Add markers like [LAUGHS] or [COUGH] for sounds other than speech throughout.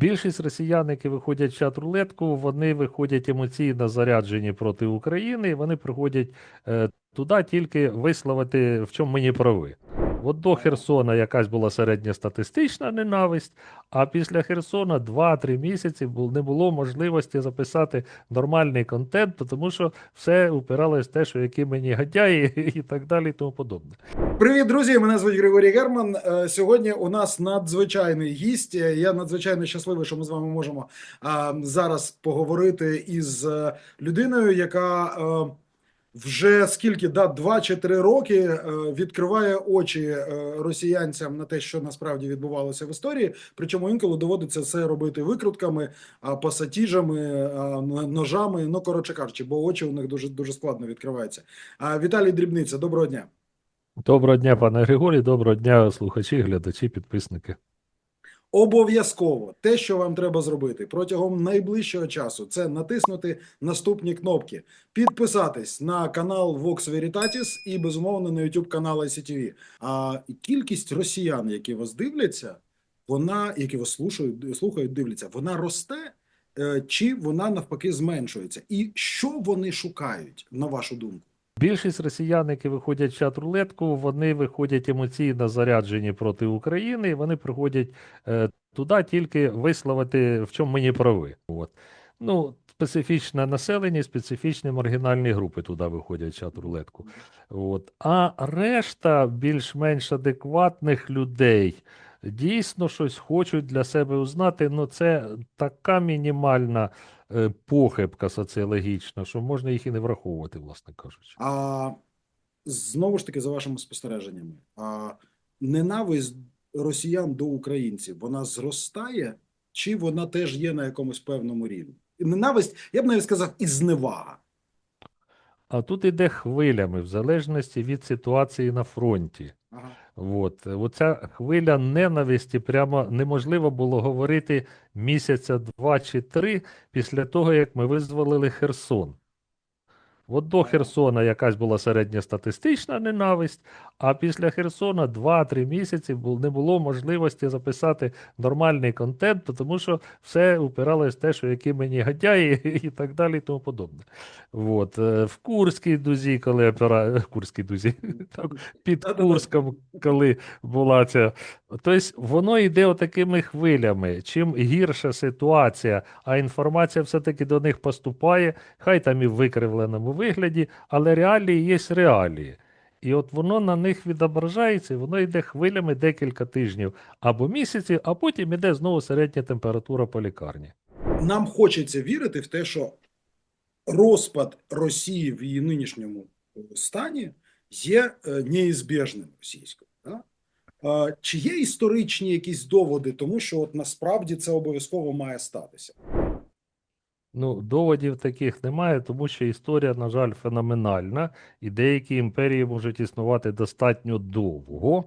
Більшість росіян, які виходять в чат рулетку, вони виходять емоційно заряджені проти України, вони приходять е, туди тільки висловити, в чому мені прави. От до Херсона якась була середньостатистична ненависть, а після Херсона 2-3 місяці не було можливості записати нормальний контент, тому що все упиралось в те, що які мені гадяє і так далі, і тому подобне. Привіт, друзі! Мене звуть Григорій Герман. Е, Сьогодні у нас надзвичайний гість. Е, Я надзвичайно щасливий, що ми з вами можемо зараз поговорити із е, людиною, яка вже скільки да, два чи три роки е, відкриває очі е, росіянцям на те, що насправді відбувалося в історії. Причому інколи доводиться це робити викрутками, пасатіжами, ножами. Ну коротше кажучи, бо очі у них дуже дуже складно відкриваються. А, Віталій Дрібниця, доброго дня. Доброго дня, пане Григорій, доброго дня, слухачі, глядачі, підписники. Обов'язково те, що вам треба зробити протягом найближчого часу, це натиснути наступні кнопки, підписатись на канал Vox Veritatis і безумовно на YouTube канал ICTV. А кількість росіян, які вас дивляться, вона, які вас слухають, слухають, дивляться, вона росте е, чи вона навпаки зменшується? І що вони шукають, на вашу думку? Більшість росіян, які виходять в чат рулетку, вони виходять емоційно заряджені проти України, і вони приходять е, туди тільки висловити, в чому мені прави. От. Ну, специфічне населення, специфічні маргінальні групи туди виходять в чат рулетку. От. А решта більш-менш адекватних людей дійсно щось хочуть для себе узнати. Ну, це така мінімальна похибка соціологічна, що можна їх і не враховувати, власне кажучи. А знову ж таки, за вашими спостереженнями, а ненависть росіян до українців вона зростає, чи вона теж є на якомусь певному рівні? Ненависть, я б навіть сказав, і зневага. А тут іде хвилями, в залежності від ситуації на фронті. Ага. От. Оця хвиля ненависті прямо неможливо було говорити місяця два чи три після того, як ми визволили Херсон. От до Херсона якась була середньостатистична ненависть, а після Херсона 2-3 місяці не було можливості записати нормальний контент, тому що все упиралось в те, що які мені гадяє [LAUGHS] і так далі, і тому подобне. От. е, В Курській дузі, коли опера... Курській дузі, [LAUGHS] так, під. Курском, коли була ця. Тобто воно йде отакими хвилями. Чим гірша ситуація, а інформація все-таки до них поступає, хай там і в викривленому вигляді, але реалії є реалії. І от воно на них відображається, і воно йде хвилями декілька тижнів або місяців, а потім іде знову середня температура по лікарні. Нам хочеться вірити в те, що розпад Росії в її нинішньому стані є е, неізбіжним російською. Да? Е, Чи є історичні якісь доводи, тому що от насправді це обов'язково має статися? Ну, доводів таких немає, тому що історія, на жаль, феноменальна, і деякі імперії можуть існувати достатньо довго.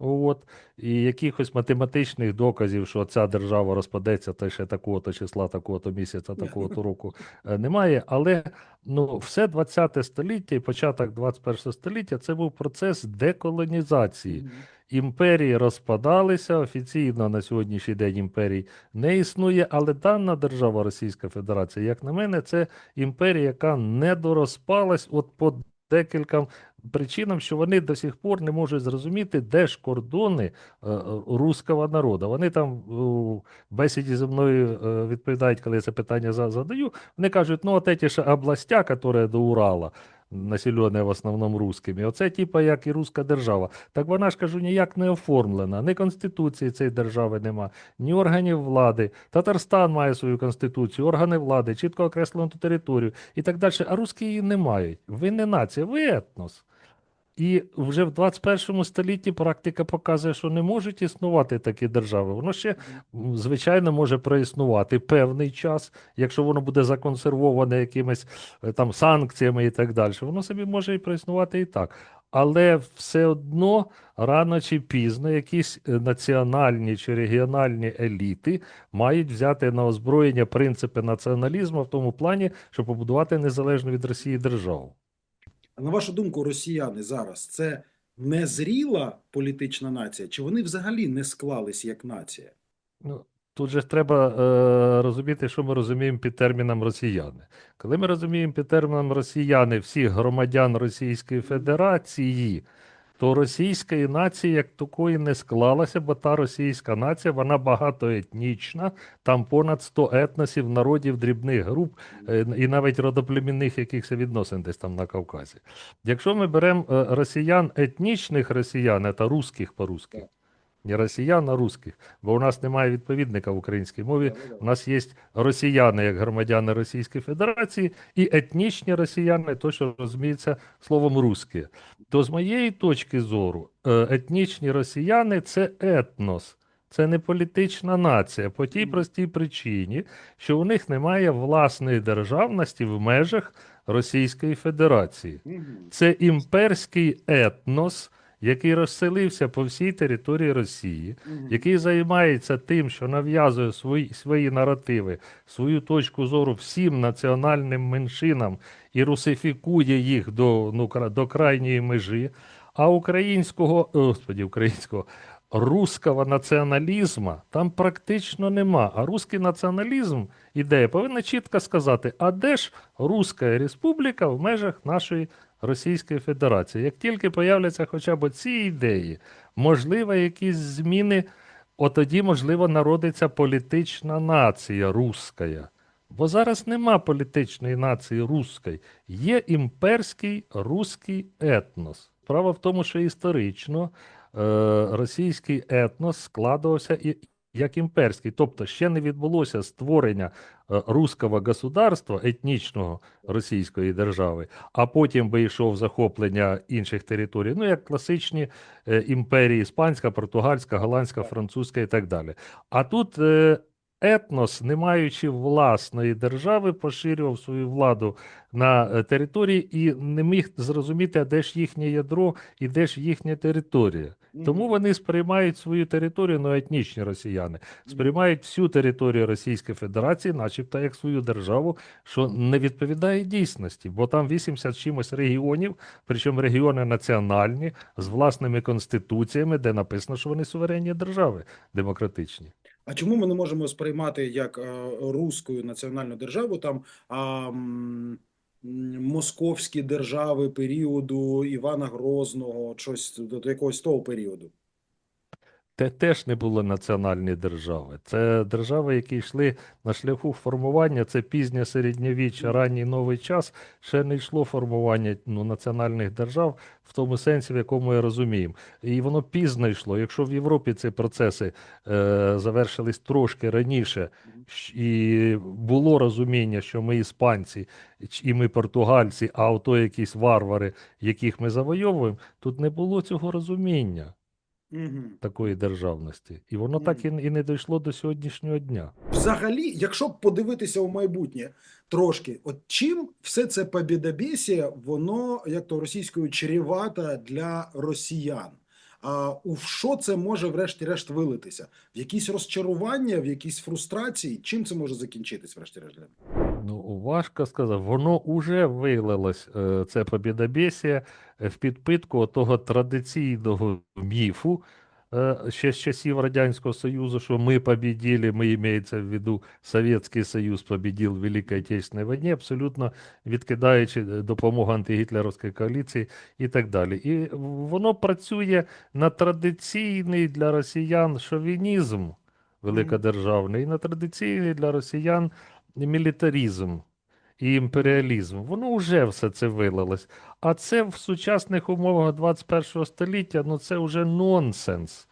От, і якихось математичних доказів, що ця держава розпадеться та ще такого-то числа, такого-то місяця, такого-то року е, немає. Але ну, все 20 століття і початок 21 століття це був процес деколонізації. Імперії розпадалися офіційно на сьогоднішній день імперій не існує, але дана держава Російська Федерація, як на мене, це імперія, яка не дорозпалась от по декільком причинам, що вони до сих пор не можуть зрозуміти, де ж кордони е, руського народу. Вони там у бесіді зі мною е, відповідають, коли я це питання за- задаю. Вони кажуть, ну от ці ж областя, які до Урала, населені в основному русскими, оце типа як і руська держава. Так вона ж кажу, ніяк не оформлена, ні конституції цієї держави нема, ні органів влади. Татарстан має свою конституцію, органи влади, чітко окреслену територію і так далі. А русські її не мають. Ви не нація, ви етнос. І вже в 21 столітті практика показує, що не можуть існувати такі держави. Воно ще, звичайно, може проіснувати певний час, якщо воно буде законсервоване якимись е, там санкціями і так далі. Воно собі може і проіснувати і так. Але все одно рано чи пізно якісь е, національні чи регіональні еліти мають взяти на озброєння принципи націоналізму в тому плані, щоб побудувати незалежну від Росії державу. А на вашу думку, росіяни зараз це незріла політична нація, чи вони взагалі не склались як нація? Ну, тут же треба е, розуміти, що ми розуміємо під терміном росіяни. Коли ми розуміємо під терміном росіяни всіх громадян Російської Федерації, то російської нації як такої не склалася, бо та російська нація вона багатоетнічна, там понад 100 етносів, народів, дрібних груп е, і навіть родоплемінних якихось відносин десь там на Кавказі. Якщо ми беремо е, росіян, етнічних росіян, це русських по-русски, не росіян, а русських, бо у нас немає відповідника в українській мові. У нас є росіяни як громадяни Російської Федерації і етнічні росіяни, то що розуміється словом русські. То з моєї точки зору, е, етнічні росіяни це етнос. Це не політична нація по тій простій причині, що у них немає власної державності в межах Російської Федерації. Це імперський етнос, який розселився по всій території Росії, який займається тим, що нав'язує свої, свої наративи, свою точку зору всім національним меншинам і русифікує їх до, ну, до крайньої межі. А українського, господі, українського, русского націоналізму там практично нема. А русський націоналізм, ідея, повинна чітко сказати, а де ж Руська Республіка в межах нашої Російської Федерації. Як тільки появляться хоча б ці ідеї, можливо, якісь зміни, от тоді, можливо, народиться політична нація руська. Бо зараз нема політичної нації руської, є імперський руський етнос. Справа в тому, що історично російський етнос складувався і як імперський, тобто ще не відбулося створення е, руського государства, етнічного Російської держави, а потім би йшов захоплення інших територій, ну як класичні е, імперії іспанська, португальська, голландська, французька і так далі. А тут е, етнос, не маючи власної держави, поширював свою владу на е, території і не міг зрозуміти, де ж їхнє ядро і де ж їхня територія. Тому вони сприймають свою територію, ну етнічні росіяни, сприймають всю територію Російської Федерації, начебто як свою державу, що не відповідає дійсності, бо там 80 чимось регіонів, причому регіони національні, з власними конституціями, де написано, що вони суверенні держави демократичні. А чому ми не можемо сприймати як е, руську національну державу там а, московські держави періоду Івана Грозного, щось до якогось того періоду? Те теж не було національні держави. Це держави, які йшли на шляху формування. Це пізнє середньовіччя, ранній новий час. Ще не йшло формування ну, національних держав в тому сенсі, в якому ми розуміємо. І воно пізно йшло. Якщо в Європі ці процеси е, завершились трошки раніше, і було розуміння, що ми іспанці і ми португальці, а ото якісь варвари, яких ми завойовуємо, тут не було цього розуміння Угу. такої державності. І воно так і, і не дійшло до сьогоднішнього дня. Взагалі, якщо подивитися у майбутнє трошки, от чим все це побєдобєсія, воно як то російською чревато для росіян. А у що це може врешті-решт вилитися? В якісь розчарування, в якісь фрустрації? Чим це може закінчитись, врешті-решт? Ну, важко сказати, воно вже вилилось, е, це побєдобєсія, е, в підпитку того традиційного міфу е, ще з часів Радянського Союзу, що ми побіділи, ми мається в виду Совєтський Союз побідів в Великій Отечественній війні, абсолютно відкидаючи допомогу антигітлерівської коаліції і так далі. І воно працює на традиційний для росіян шовінізм великодержавний, і на традиційний для росіян мілітарізм і імперіалізм. Воно вже все це вилилось. А це в сучасних умовах 21 століття, ну це вже нонсенс.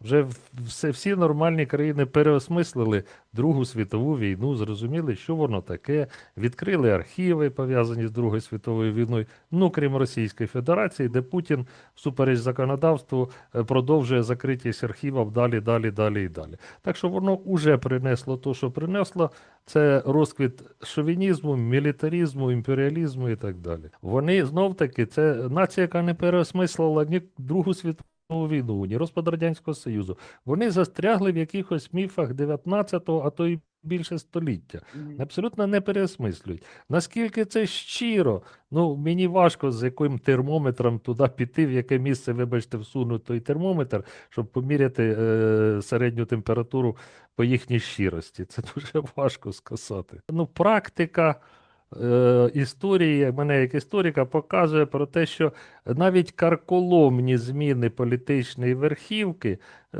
Вже все, всі нормальні країни переосмислили Другу світову війну, зрозуміли, що воно таке, відкрили архіви, пов'язані з Другою світовою війною, ну крім Російської Федерації, де Путін всупереч законодавству е, продовжує закритість архівів далі, далі, далі і далі. Так що воно вже принесло те, що принесло, це розквіт шовінізму, мілітарізму, імперіалізму і так далі. Вони знов таки, це нація, яка не переосмислила ні Другу світову війну, ні розпад Радянського Союзу. Вони застрягли в якихось міфах 19-го, а то й більше століття. Абсолютно не переосмислюють. Наскільки це щиро, ну мені важко з яким термометром туди піти, в яке місце, вибачте, всунути той термометр, щоб поміряти е, середню температуру по їхній щирості. Це дуже важко сказати. Ну, практика історії, мене як історика, показує про те, що навіть карколомні зміни політичної верхівки е,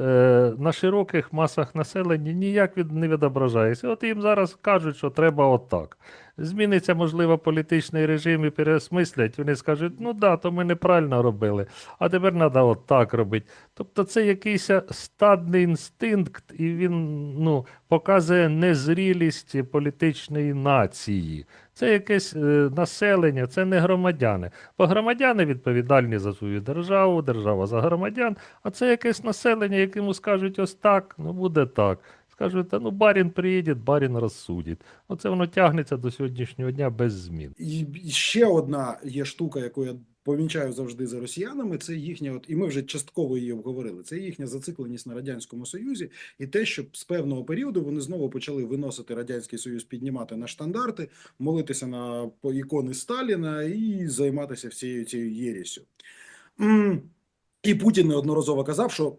на широких масах населення ніяк не відображається. От їм зараз кажуть, що треба отак. Зміниться, можливо, політичний режим і переосмислять. Вони скажуть, ну да, то ми неправильно робили, а тепер треба отак робити. Тобто це якийсь стадний інстинкт, і він ну, показує незрілість політичної нації. Це якесь е, населення, це не громадяни. Бо громадяни відповідальні за свою державу, держава за громадян, а це якесь населення, якому скажуть ось так, ну буде так. Скажуть, та ну барін приїде, барін розсудить. Оце воно тягнеться до сьогоднішнього дня без змін. І ще одна є штука, яку я помічаю завжди за росіянами. Це їхня, от і ми вже частково її обговорили. Це їхня зацикленість на радянському союзі, і те, що з певного періоду вони знову почали виносити радянський союз, піднімати на штандарти, молитися на ікони Сталіна і займатися всією цією єрісю. І Путін неодноразово казав, що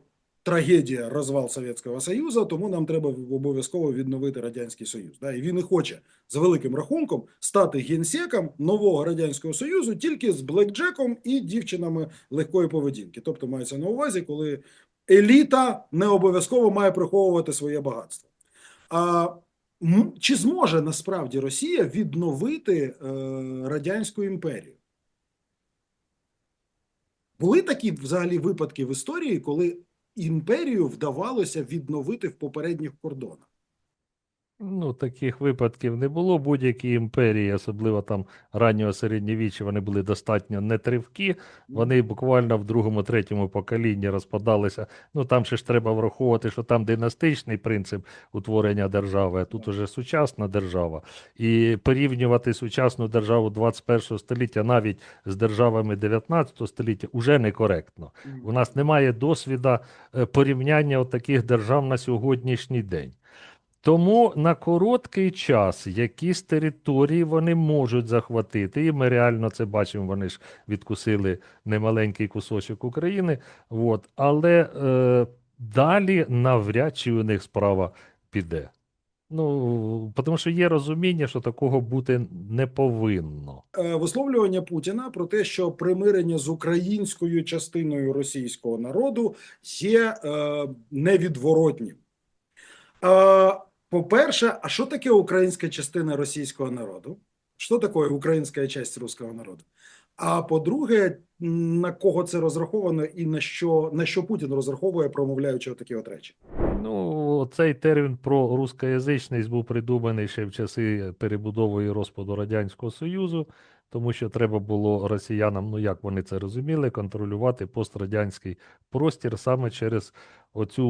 трагедія розвал Совєтського Союзу, тому нам треба обов'язково відновити Радянський Союз. Да? І він і хоче з великим рахунком стати генсеком нового Радянського Союзу тільки з блекджеком і дівчинами легкої поведінки. Тобто мається на увазі, коли еліта не обов'язково має приховувати своє багатство. А чи зможе насправді Росія відновити е, Радянську імперію? Були такі взагалі випадки в історії, коли імперію вдавалося відновити в попередніх кордонах. Ну, таких випадків не було. Будь-які імперії, особливо там раннього середньовіччя, вони були достатньо нетривкі. Вони буквально в другому, третьому поколінні розпадалися. Ну там ще ж треба враховувати, що там династичний принцип утворення держави, а тут уже сучасна держава. І порівнювати сучасну державу 21 століття навіть з державами 19 століття уже некоректно. У нас немає досвіду е, порівняння от таких держав на сьогоднішній день. Тому на короткий час якісь території вони можуть захватити, і ми реально це бачимо. Вони ж відкусили немаленький кусочок України. От. Але е, далі навряд чи у них справа піде. Ну, тому що є розуміння, що такого бути не повинно. Е, Висловлювання Путіна про те, що примирення з українською частиною російського народу є е, невідворотнім. Е, по-перше, а що таке українська частина російського народу? Що таке українська частина руського народу? А по-друге, на кого це розраховано і на що, на що Путін розраховує, промовляючи такі от речі? Ну, цей термін про рускоязичність був придуманий ще в часи перебудови і розпаду Радянського Союзу, тому що треба було росіянам, ну як вони це розуміли, контролювати пострадянський простір саме через оцю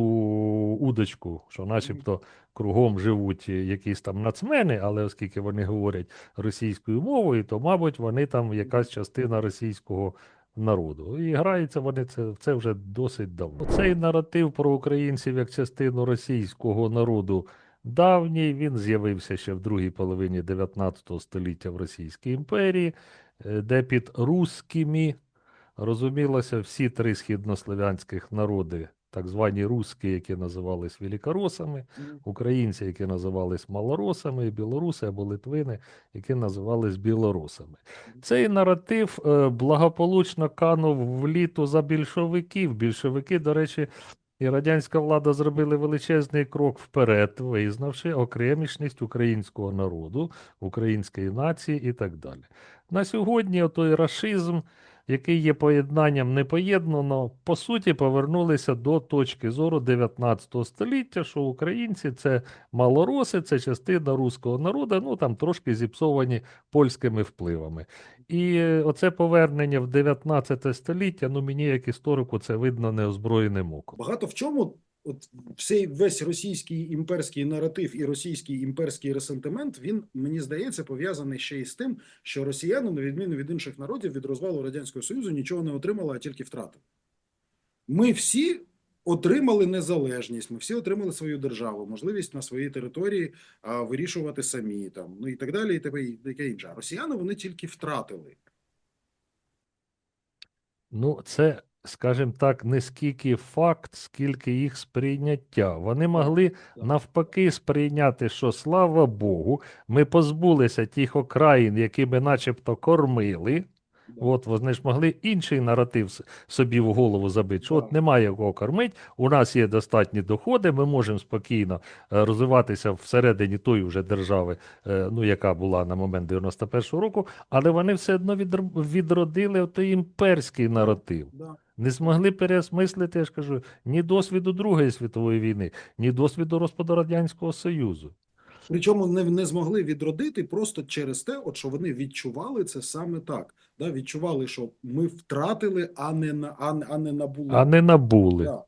удочку, що начебто кругом живуть якісь там нацмени, але оскільки вони говорять російською мовою, то, мабуть, вони там якась частина російського народу. І граються вони це, це вже досить давно. Цей наратив про українців як частину російського народу давній, він з'явився ще в другій половині 19 століття в Російській імперії, е, де під русскими розумілося всі три східнослов'янських народи, так звані русські, які називались великоросами, українці, які називались малоросами, і білоруси або литвини, які називались білорусами. Цей наратив е, благополучно канув в літо за більшовиків. Більшовики, до речі, і радянська влада зробили величезний крок вперед, визнавши окремішність українського народу, української нації і так далі. На сьогодні той рашизм, який є поєднанням непоєднаного, по суті, повернулися до точки зору 19 століття, що українці це малороси, це частина руського народу, ну там трошки зіпсовані польськими впливами. І оце повернення в 19 століття, ну мені як історику це видно неозброєним оком. Багато в чому от цей весь російський імперський наратив і російський імперський ресентимент, він мені здається пов'язаний ще й з тим, що росіяни, на відміну від інших народів, від розвалу радянського союзу нічого не отримали, а тільки втрати. Ми всі отримали незалежність, ми всі отримали свою державу, можливість на своїй території а, вирішувати самі там, ну і так далі, і таке, і таке інше. Росіяни вони тільки втратили. Ну, це, скажімо так, не скільки факт, скільки їх сприйняття. Вони могли навпаки сприйняти, що слава Богу, ми позбулися тих окраїн, які ми начебто кормили. От вони ж могли інший наратив собі в голову забити, що от немає кого кормити, у нас є достатні доходи, ми можемо спокійно е, розвиватися всередині тої вже держави, е, ну яка була на момент 91-го року, але вони все одно відр- відродили той імперський наратив. Не змогли переосмислити, я ж кажу, ні досвіду Другої світової війни, ні досвіду розпаду Радянського Союзу. Причому не, не змогли відродити просто через те, от що вони відчували це саме так. Да? Відчували, що ми втратили, а не на а, а не набули. А не набули. Да.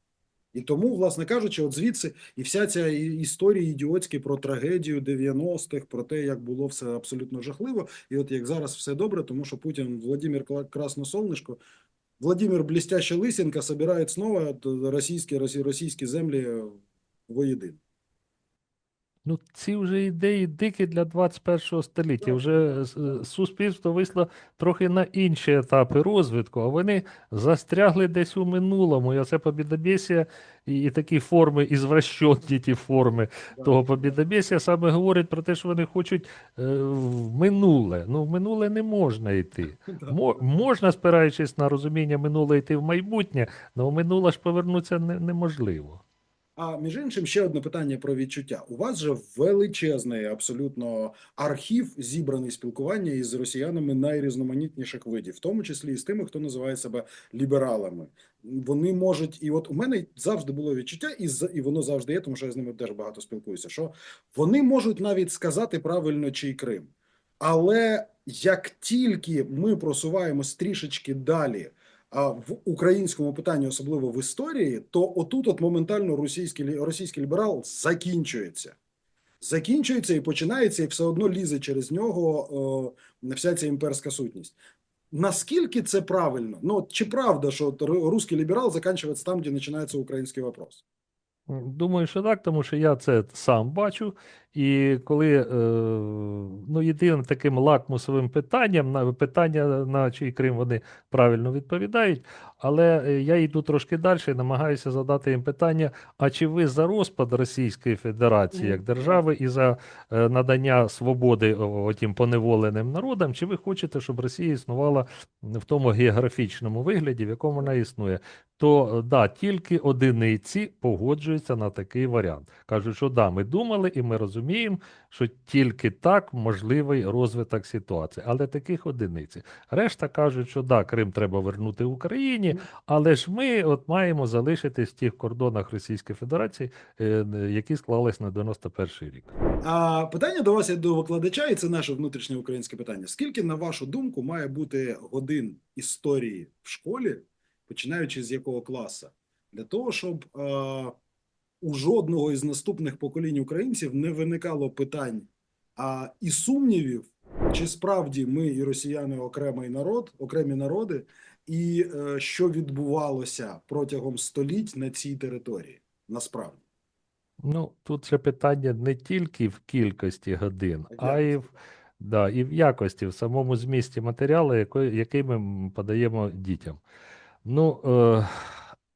І тому, власне кажучи, от звідси і вся ця історія ідіотська про трагедію 90-х, про те, як було все абсолютно жахливо, і от як зараз все добре, тому що Путін, Владимир Красносолнышко, Владимир Блестящий Лысенко собирает снова российские, російські землі воєдин. Ну, ці вже ідеї дикі для 21 століття. Вже с- так. суспільство вийшло трохи на інші етапи розвитку, а вони застрягли десь у минулому. І оце побідобєсія і, і такі форми, ізвращенні ті форми того побідобєсія саме говорять про те, що вони хочуть е, в минуле. Ну, в минуле не можна йти. [LAUGHS] Мо, можна, спираючись на розуміння минуле, йти в майбутнє, але в минуле ж повернутися не, неможливо. А між іншим, ще одне питання про відчуття. У вас же величезний абсолютно архів зібраний спілкування із росіянами найрізноманітніших видів, в тому числі і з тими, хто називає себе лібералами. Вони можуть, і от у мене завжди було відчуття, і і воно завжди є, тому що я з ними теж багато спілкуюся. Що вони можуть навіть сказати правильно чий Крим. Але як тільки ми просуваємось трішечки далі в українському питанні, особливо в історії, то отут от моментально російський, російський ліберал закінчується. Закінчується і починається, і все одно лізе через нього е, вся ця імперська сутність. Наскільки це правильно? Ну, чи правда, що русський ліберал закінчується там, де починається український вопрос? Думаю, що так, тому що я це сам бачу. І коли е, ну, єдиним таким лакмусовим питанням, на питання, на чий Крим вони правильно відповідають, але е, я йду трошки далі і намагаюся задати їм питання: а чи ви за розпад Російської Федерації як держави і за е, надання свободи тим поневоленим народам, чи ви хочете, щоб Росія існувала в тому географічному вигляді, в якому вона існує? то да, тільки одиниці погоджуються на такий варіант. Кажуть, що да, ми думали і ми розуміємо, що тільки так можливий розвиток ситуації, але таких одиниці. Решта кажуть, що да, Крим треба вернути Україні, але ж ми от маємо залишитись в тих кордонах Російської Федерації, е, які склались на 91 рік. А питання до вас як до викладача, і це наше внутрішнє українське питання. Скільки, на вашу думку, має бути годин історії в школі, починаючи з якого класу, для того, щоб у жодного із наступних поколінь українців не виникало питань а, і сумнівів, чи справді ми і росіяни окремий народ, окремі народи, і е, що відбувалося протягом століть на цій території, насправді. Ну, тут же питання не тільки в кількості годин, А а й в, да, і в якості, в самому змісті матеріалу, який, який ми подаємо дітям. Ну, е,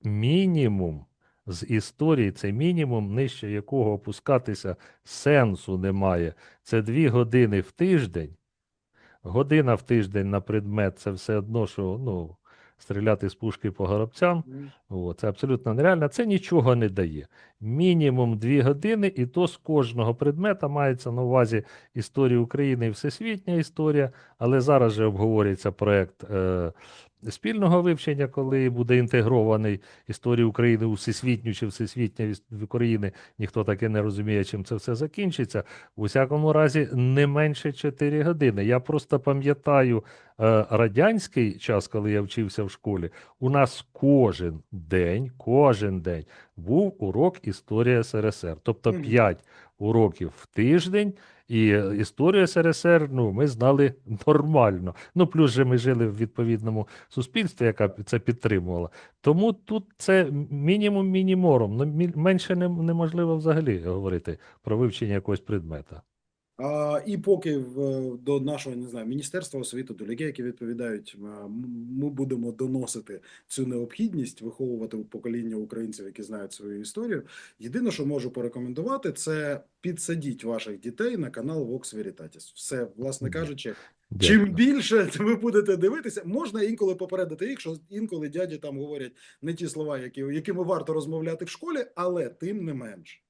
мінімум з історії, це мінімум, нижче якого опускатися сенсу немає. Це дві години в тиждень. Година в тиждень на предмет це все одно, що ну, стріляти з пушки по горобцям. О, це абсолютно нереально. Це нічого не дає. Мінімум дві години, і то з кожного предмета мається на увазі історія України і всесвітня історія, але зараз же обговорюється проект е, спільного вивчення, коли буде інтегрований історія України у всесвітню чи всесвітня України. Ніхто таки не розуміє, чим це все закінчиться. У всякому разі, не менше 4 години. Я просто пам'ятаю е, радянський час, коли я вчився в школі. У нас кожен день, кожен день був урок історія СРСР. Тобто Мгм. 5 уроків в тиждень, і історію СРСР ну, ми знали нормально. Ну, плюс же ми жили в відповідному суспільстві, яка це підтримувала. Тому тут це мінімум мінімором. Ну, менше неможливо взагалі говорити про вивчення якогось предмета. А, і поки в, до нашого не знаю, міністерства освіти, до людей, які відповідають, ми будемо доносити цю необхідність виховувати покоління українців, які знають свою історію. Єдине, що можу порекомендувати, це підсадіть ваших дітей на канал Vox Veritatis. Все, власне кажучи, Дякую. чим більше [LAUGHS] ви будете дивитися, можна інколи попередити їх, що інколи дяді там говорять не ті слова, які, якими варто розмовляти в школі, але тим не менш.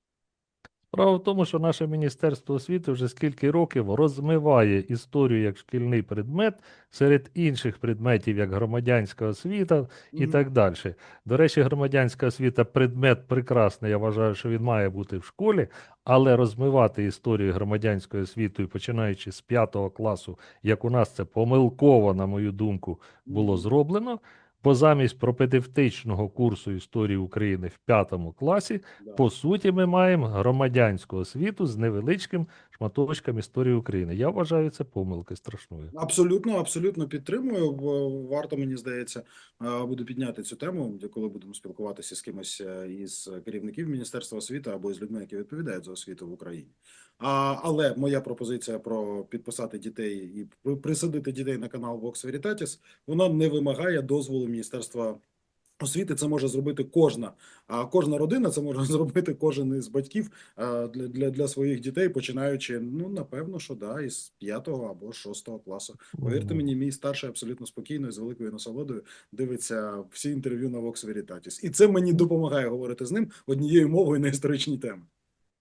Справа в тому, що наше Міністерство освіти вже скільки років розмиває історію як шкільний предмет серед інших предметів, як громадянська освіта і так далі. До речі, громадянська освіта предмет прекрасний. Я вважаю, що він має бути в школі, але розмивати історію громадянської освіти, починаючи з п'ятого класу, як у нас це помилково, на мою думку, було зроблено. Бо замість пропедевтичного курсу історії України в п'ятому класі Да. по суті, ми маємо громадянську освіту з невеличким шматочком історії України. Я вважаю це помилкою страшною. Абсолютно, абсолютно підтримую. Бо Варто, мені здається, е, буде підняти цю тему, коли будемо спілкуватися з кимось е, із керівників Міністерства освіти або з людьми, які відповідають за освіту в Україні. А, але моя пропозиція про підписати дітей і присадити дітей на канал Vox Veritatis, вона не вимагає дозволу Міністерства освіти. Це може зробити кожна, а кожна родина це може [LAUGHS] зробити кожен із батьків для, для, для своїх дітей, починаючи, ну напевно, що да, із п'ятого або шостого класу. Повірте мені, мій старший абсолютно спокійно і з великою насолодою дивиться всі інтерв'ю на Vox Veritatis. І це мені допомагає говорити з ним однією мовою на історичні теми.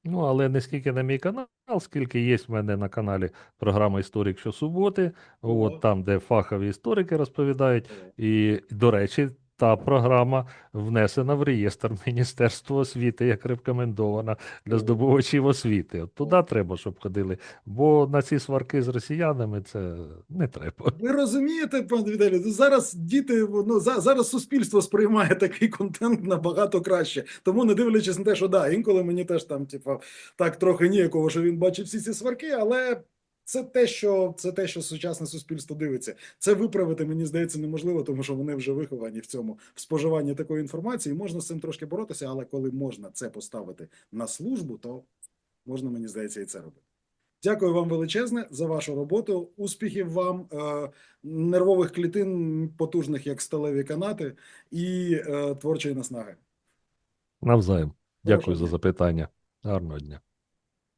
Ну, але не скільки на мій канал, скільки є в мене на каналі програма Історик щосуботи, от там, де фахові історики розповідають. І, до речі, та програма внесена в реєстр Міністерства освіти як рекомендована для здобувачів освіти. От туди треба, щоб ходили. Бо на ці сварки з росіянами це не треба. Ви розумієте, пан Віталій, ну, зараз діти, ну за- зараз суспільство сприймає такий контент набагато краще. Тому не дивлячись на те, що да, інколи мені теж там, типу, так трохи ніякого, що він бачить всі ці сварки, але це те, що це те, що сучасне суспільство дивиться. Це виправити, мені здається, неможливо, тому що вони вже виховані в цьому в споживанні такої інформації. Можна з цим трошки боротися, але коли можна це поставити на службу, то можна, мені здається, і це робити. Дякую вам величезне за вашу роботу. Успіхів вам, е, нервових клітин, потужних як сталеві канати, і е, творчої наснаги. Навзаєм. Дякую Хорошого за запитання. Гарного дня.